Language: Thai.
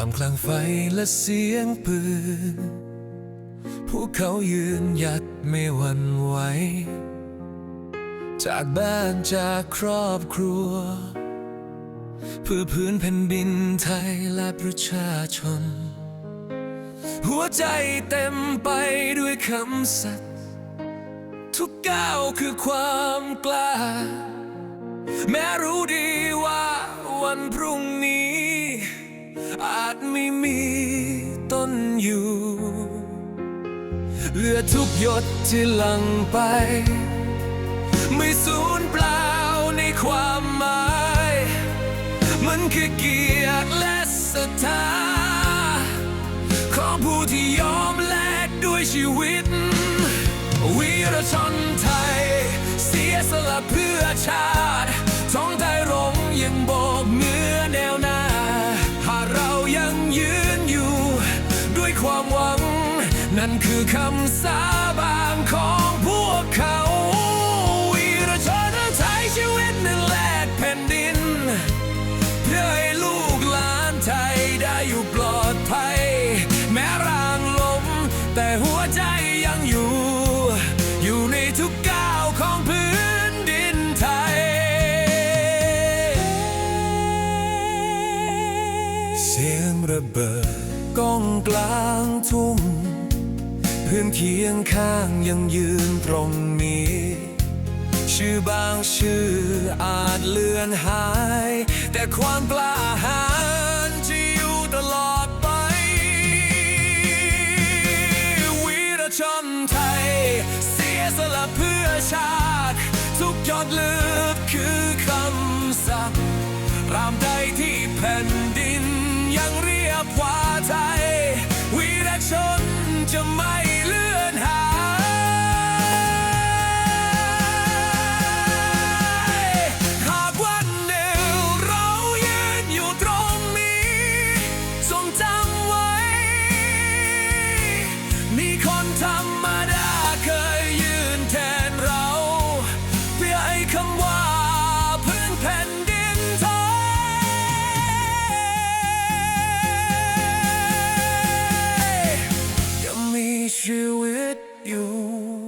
ามกลางไฟและเสียงปืนพวกเขายืนหยัดไม่หวั่นไหว จากบ้านจากครอบครัว เพื่อพื้นแผ่นดินไทยและประชาชน หัวใจเต็มไปด้วยคำสัตย์ทุกก้าวคือความกล้า แม้รู้ดี นอยู่ เลือดทุกหยดที่หลั่งไป ไม่สูญเปล่าในความหมาย มันคือเกียรติและศรัทธาของผู้ที่ยอมแลกด้วยชีวิต วีรชนไทย เสียสละเพื่อชาติ นั่นคือคำสาบานของพวกเขาวีรชนไทยชีวิตนั้นแลกแผ่นดิน เพื่อให้ลูกหลานไทยได้อยู่ปลอดภัย แม้ร่างล้มแต่หัวใจยังอยู่ อยู่ในทุกก้าวของพื้นดินไทย เสียงระเบิดก้องกลางทุ่ง พื่อนเคียงข้างยังยืนตรงนี้ ชื่อบางชื่ออาจเลือนหาย แต่ความกล้าหาญจะอยู่ตลอดไป วีรชนไทย เสียสละเพื่อชาติ ทุกหยดเลือดคือคำสั่งรามใดที่แผ่นดินยังเรียกว่าไท wish you with you.